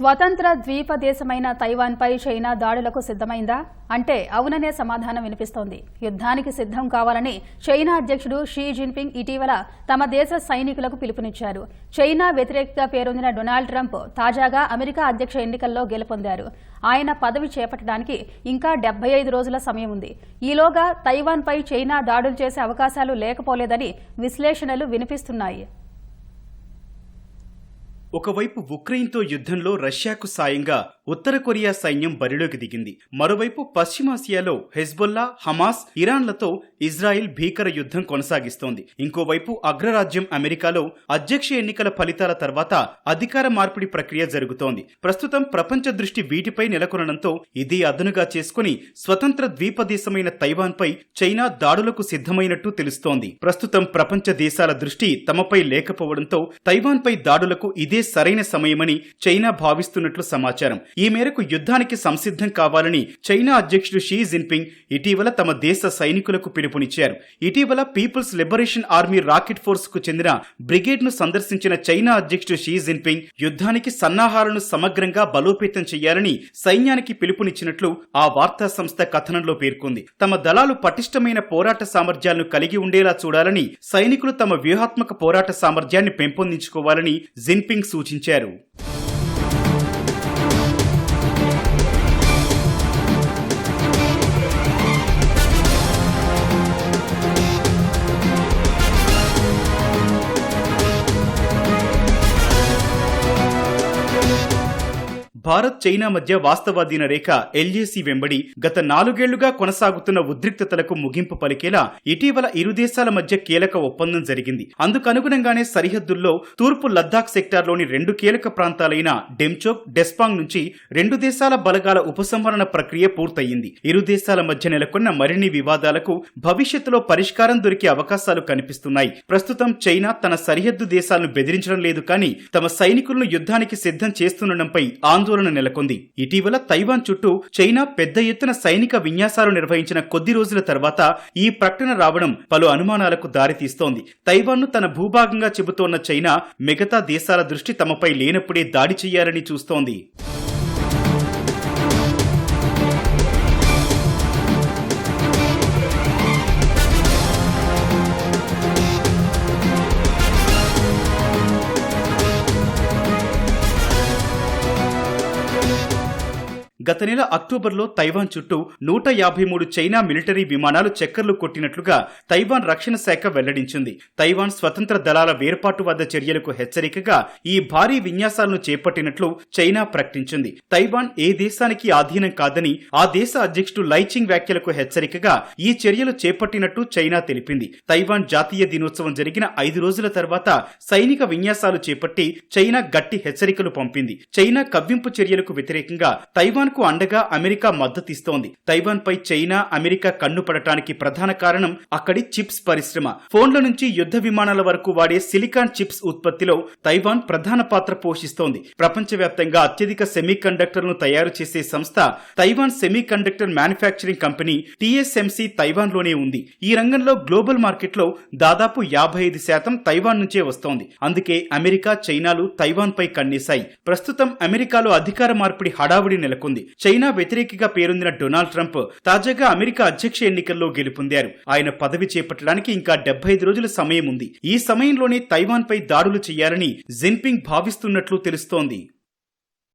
స్వతంత్ర ద్వీప దేశమైన తైవాన్పై చైనా దాడులకు సిద్ధమైందా? అంటే అవుననే సమాధానం వినిపిస్తోంది. యుద్ధానికి సిద్ధం కావాలని చైనా అధ్యక్షుడు షీ జిన్పింగ్ ఇటీవల తమ దేశ సైనికులకు పిలుపునిచ్చారు. చైనా వ్యతిరేకగా పేరొందిన డొనాల్డ్ ట్రంప్ తాజాగా అమెరికా అధ్యక్ష ఎన్నికల్లో గెలుపొందారు. ఆయన పదవి చేపట్టడానికి ఇంకా డెబ్బై ఐదు రోజుల సమయం ఉంది. ఈలోగా తైవాన్పై చైనా దాడులు చేసే అవకాశాలు లేకపోలేదని విశ్లేషణలు వినిపిస్తున్నాయి. ఒకవైపు ఉక్రెయిన్తో యుద్ధంలో రష్యాకు సాయంగా ఉత్తర కొరియా సైన్యం బరిలోకి దిగింది. మరోవైపు పశ్చిమాసియాలో హెజ్బొల్లా హమాస్ ఇరాన్లతో ఇజ్రాయిల్ భీకర యుద్ధం కొనసాగిస్తోంది. ఇంకోవైపు అగ్రరాజ్యం అమెరికాలో అధ్యక్ష ఎన్నికల ఫలితాల తర్వాత అధికార మార్పిడి ప్రక్రియ జరుగుతోంది. ప్రస్తుతం ప్రపంచ దృష్టి వీటిపై నెలకొనడంతో ఇది అదనుగా చేసుకుని స్వతంత్ర ద్వీపదేశమైన తైవాన్పై చైనా దాడులకు సిద్ధమైనట్టు తెలుస్తోంది. ప్రస్తుతం ప్రపంచ దేశాల దృష్టి తమపై లేకపోవడంతో తైవాన్పై దాడులకు ఇదే సరైన సమయమని చైనా భావిస్తున్నట్లు సమాచారం. ఈ మేరకు యుద్ధానికి సంసిద్ధం కావాలని చైనా అధ్యక్షుడు షీ జిన్పింగ్ ఇటీవల తమ దేశ సైనికులకు పిలుపునిచ్చారు. ఇటీవల పీపుల్స్ లిబరేషన్ ఆర్మీ రాకెట్ ఫోర్స్కు చెందిన బ్రిగేడ్ను సందర్శించిన చైనా అధ్యక్షుడు షీ జిన్పింగ్ యుద్ధానికి సన్నాహాలను సమగ్రంగా బలోపేతం చేయాలని సైన్యానికి పిలుపునిచ్చినట్లు ఆ వార్తా సంస్థ కథనంలో పేర్కొంది. తమ దళాలు పటిష్టమైన పోరాట సామర్థ్యాలను కలిగి ఉండేలా చూడాలని సైనికులు తమ వ్యూహాత్మక పోరాట సామర్థ్యాన్ని పెంపొందించుకోవాలని జిన్పింగ్ సూచించారు. భారత్ చైనా మధ్య వాస్తవాధీన రేఖ ఎల్ఏసీ వెంబడి గత నాలుగేళ్ళుగా కొనసాగుతున్న ఉద్రిక్తతలకు ముగింపు పలికేలా ఇటీవల ఇరు దేశాల మధ్య కీలక ఒప్పందం జరిగింది. అందుకనుగుణంగానే సరిహద్దుల్లో తూర్పు లద్దాఖ్ సెక్టార్లోని రెండు కీలక ప్రాంతాలైన డెమ్చోక్ డెస్పాంగ్ నుంచి రెండు దేశాల బలగాల ఉపసంహరణ ప్రక్రియ పూర్తయింది. ఇరు దేశాల మధ్య నెలకొన్న మరిన్ని వివాదాలకు భవిష్యత్తులో పరిష్కారం దొరికే అవకాశాలు కనిపిస్తున్నాయి. ప్రస్తుతం చైనా తన సరిహద్దు దేశాలను బెదిరించడం లేదు కానీ తమ సైనికులను యుద్ధానికి సిద్ధం చేస్తుండడంపై ఆందోళన నెలకొంది. ఇటీవల తైవాన్ చుట్టూ చైనా పెద్ద ఎత్తున సైనిక విన్యాసాలు నిర్వహించిన కొద్ది రోజుల తర్వాత ఈ ప్రకటన రావడం పలు అనుమానాలకు దారితీస్తోంది. తైవాన్ను తన భూభాగంగా చెబుతోన్న చైనా మిగతా దేశాల దృష్టి తమపై లేనప్పుడే దాడి చేయాలని చూస్తోంది. గత నెల అక్టోబర్లో తైవాన్ చుట్టూ నూట యాభై మూడు చైనా మిలిటరీ విమానాలు చక్కర్లు కొట్టినట్లుగా తైవాన్ రక్షణ శాఖ వెల్లడించింది. తైవాన్ స్వతంత్ర దళాల వేర్పాటు వద్ద చర్యలకు హెచ్చరికగా ఈ భారీ విన్యాసాలను చేపట్టినట్లు చైనా ప్రకటించింది. తైవాన్ ఏ దేశానికి ఆధీనం కాదని ఆ దేశ అధ్యక్షుడు లైచింగ్ వ్యాఖ్యలకు హెచ్చరికగా ఈ చర్యలు చేపట్టినట్టు చైనా తెలిపింది. తైవాన్ జాతీయ దినోత్సవం జరిగిన ఐదు రోజుల తర్వాత సైనిక విన్యాసాలు చేపట్టి చైనా గట్టి హెచ్చరికలు పంపింది. చైనా కవ్వింపు చర్యలకు వ్యతిరేకంగా తైవాన్ కు అండగా అమెరికా మద్దతిస్తోంది. తైవాన్ పై చైనా అమెరికా కన్ను పడటానికి ప్రధాన కారణం అక్కడి చిప్స్ పరిశ్రమ. ఫోన్ల నుంచి యుద్ధ విమానాల వరకు వాడే సిలికాన్ చిప్స్ ఉత్పత్తిలో తైవాన్ ప్రధాన పాత్ర పోషిస్తోంది. ప్రపంచవ్యాప్తంగా అత్యధిక సెమీ కండక్టర్లను తయారు చేసే సంస్థ Taiwan semiconductor manufacturing company TSMC తైవాన్లోనే ఉంది. ఈ రంగంలో గ్లోబల్ మార్కెట్లో దాదాపు యాభై ఐదు శాతం తైవాన్ నుంచే వస్తోంది. అందుకే అమెరికా చైనాలు తైవాన్ పై కన్నేశాయి. ప్రస్తుతం అమెరికాలో అధికార మార్పిడి హడావుడి నెలకొంది. చైనా వ్యతిరేకిగా పేరొందిన డొనాల్డ్ ట్రంప్ తాజాగా అమెరికా అధ్యక్ష ఎన్నికల్లో గెలుపొందారు. ఆయన పదవి చేపట్టడానికి ఇంకా డెబ్బై ఐదు రోజుల సమయం ఉంది ఈ సమయంలోనే తైవాన్ పై దాడులు చేయాలని జిన్పింగ్ భావిస్తున్నట్లు తెలుస్తోంది.